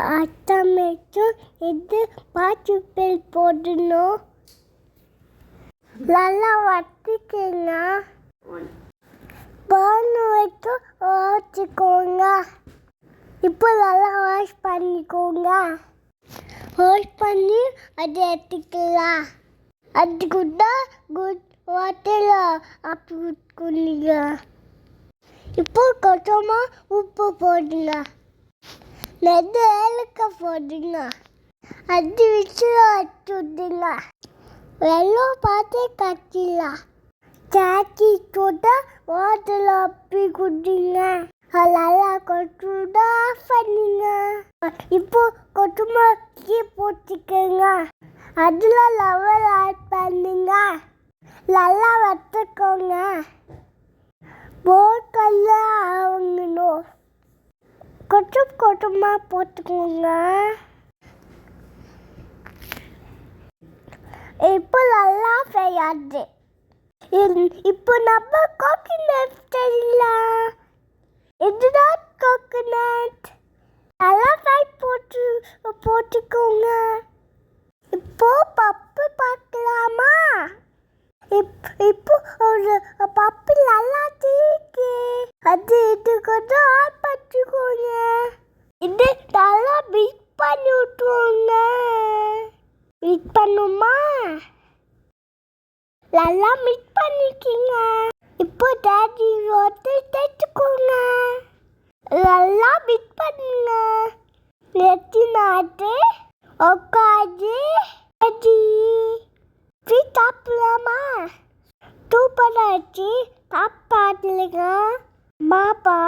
அத்தமைக்கும் இது பாட்டு பேர் போடணும். நல்லா வச்சுக்கோங்க பானு வச்சு வச்சுக்கோங்க. இப்போ நல்லா வாஷ் பண்ணிக்கோங்க. வாஷ் பண்ணி அதை எடுத்துக்கலாம். அது கூட குட் வாட்டரில் அப்படி ஊற்றுக்குங்க இப்போ கொஞ்சமாக உப்பு போடுங்க. நெது ஏலக்காய் போடுங்க அது வச்சு வச்சுடுங்க வெள்ளம் பார்த்து கட்டிடலாம் சாச்சி கூட ஓட்டில் அப்படி குடிங்க நல்லா கொஞ்சம் ஆஃப் பண்ணுங்க இப்போ கொட்டுமா டீ போட்டுக்கோங்க அதில் லெவல் ஆட் பண்ணுங்க நல்லா வச்சுக்கோங்க கொஞ்சம் கொஞ்சமாக போட்டுக்கோங்க. இப்போ நல்லா செய்யாது இப்போ நம்ம கோகனட் தெரியலாம். இதுதான் கோகோனட் நல்லா ஃப்ரை போட்டு போட்டுக்கோங்க. இப்போ பப்பு பார்க்கலாமா? இப் இப்போ ஒரு பப்பு நல்லா தீக்கு அது இது கொஞ்சம் ஆட் பண்ணிக்கோங்க இது நல்லா மிக்ஸ் பண்ணி விட்டுருங்க மிக்ஸ் பண்ணுமா நல்லா மிக்ஸ் பண்ணிக்கிங்க. இப்போ டேடி ரோட்டு தைச்சுக்கோங்க நல்லா மிக்ஸ் பண்ணுங்க. நெத்தி நாட்டு உட்காந்து அடி டீ சாப்பிடலாமா? சூப்பராக வச்சு மாப்பா